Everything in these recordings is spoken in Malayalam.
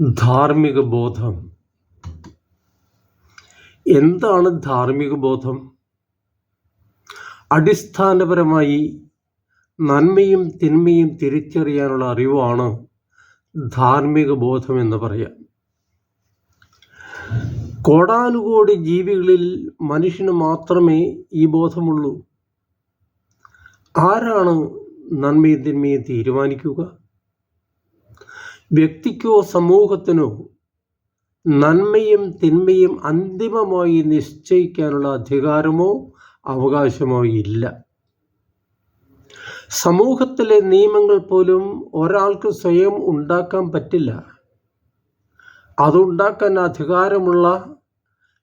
ധാർമ്മിക ബോധം എന്താണ് ധാർമ്മിക ബോധം അടിസ്ഥാനപരമായി നന്മയും തിന്മയും തിരിച്ചറിയാനുള്ള അറിവാണ് ധാർമ്മിക ബോധം എന്ന് പറയാം. കോടാനുകോടി ജീവികളിൽ മനുഷ്യന് മാത്രമേ ഈ ബോധമുള്ളൂ. ആരാണ് നന്മയും തിന്മയും തീരുമാനിക്കുക? വ്യക്തിക്കോ സമൂഹത്തിനോ നന്മയും തിന്മയും അന്തിമമായി നിശ്ചയിക്കാനുള്ള അധികാരമോ അവകാശമോ ഇല്ല സമൂഹത്തിലെ നിയമങ്ങൾ പോലും ഒരാൾക്ക് സ്വയം ഉണ്ടാക്കാൻ പറ്റില്ല. അതുണ്ടാക്കാൻ അധികാരമുള്ള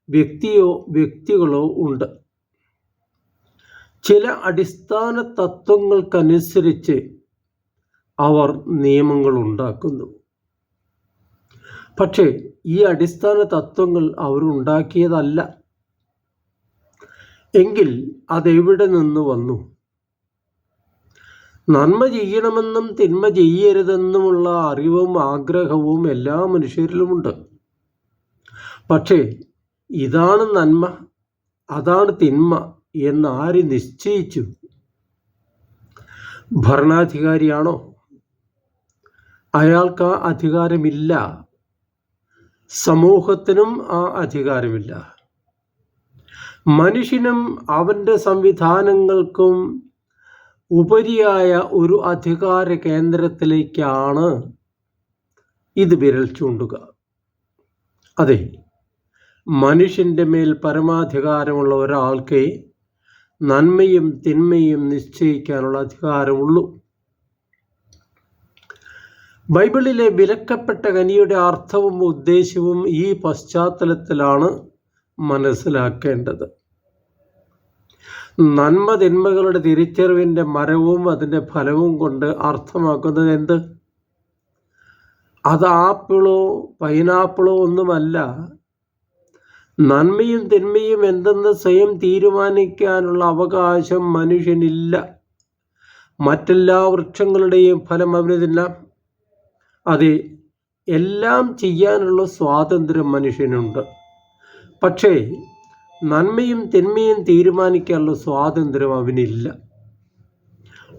വ്യക്തിയോ വ്യക്തികളോ ഉണ്ട്. ചില അടിസ്ഥാന തത്വങ്ങൾക്കനുസരിച്ച് അവർ നിയമങ്ങൾ ഉണ്ടാക്കുന്നു. പക്ഷേ ഈ അടിസ്ഥാന തത്വങ്ങൾ അവരുണ്ടാക്കിയതല്ല. എങ്കിൽ അതെവിടെ നിന്ന് വന്നു? നന്മ ചെയ്യണമെന്നും തിന്മ ചെയ്യരുതെന്നുമുള്ള അറിവും ആഗ്രഹവും എല്ലാ മനുഷ്യരിലുമുണ്ട്. പക്ഷേ ഇതാണ് നന്മ അതാണ് തിന്മ എന്ന് ആര് നിശ്ചയിച്ചു? ഭരണാധികാരിയാണോ? അയാൾക്ക് ആ അധികാരമില്ല. സമൂഹത്തിനും ആ അധികാരമില്ല. മനുഷ്യനും അവന്റെ സംവിധാനങ്ങൾക്കും ഉപരിയായ ഒരു അധികാര കേന്ദ്രത്തിലേക്കാണ് ഇത് വിരൽ ചൂണ്ടുക. അതെ മനുഷ്യന്റെ മേൽ പരമാധികാരമുള്ള ഒരാൾക്ക് നന്മയും തിന്മയും നിശ്ചയിക്കാനുള്ള അധികാരമുള്ളൂ. ബൈബിളിലെ വിലക്കപ്പെട്ട കനിയുടെ അർത്ഥവും ഉദ്ദേശവും ഈ പശ്ചാത്തലത്തിലാണ് മനസ്സിലാക്കേണ്ടത്. നന്മ തിന്മകളുടെ തിരിച്ചറിവിന്റെ മരവും അതിന്റെ ഫലവും കൊണ്ട് അർത്ഥമാക്കുന്നത് എന്ത്? അത് ആപ്പിളോ പൈനാപ്പിളോ ഒന്നുമല്ല. നന്മയും തിന്മയും എന്തെന്ന് സ്വയം തീരുമാനിക്കാനുള്ള അവകാശം മനുഷ്യനില്ല. മറ്റെല്ലാ വൃക്ഷങ്ങളുടെയും ഫലം അവന് തിന്നാം. അതെ എല്ലാം ചെയ്യാനുള്ള സ്വാതന്ത്ര്യം മനുഷ്യനുണ്ട്. പക്ഷേ നന്മയും തിന്മയും തീരുമാനിക്കാനുള്ള സ്വാതന്ത്ര്യം അവനില്ല.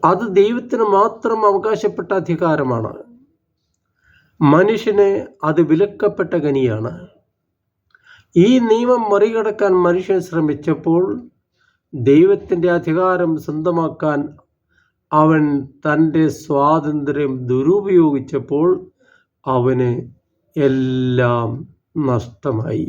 അത് ദൈവത്തിന് മാത്രം അവകാശപ്പെട്ട അധികാരമാണ്. മനുഷ്യന് അത് വിലക്കപ്പെട്ട കനിയാണ് ഈ നിയമം മറികടക്കാൻ മനുഷ്യൻ ശ്രമിച്ചപ്പോൾ ദൈവത്തിന്റെ അധികാരം സ്വന്തമാക്കാൻ അവൻ തന്റെ സ്വാതന്ത്ര്യം ദുരുപയോഗിച്ചപ്പോൾ അവന് എല്ലാം നഷ്ടമായി.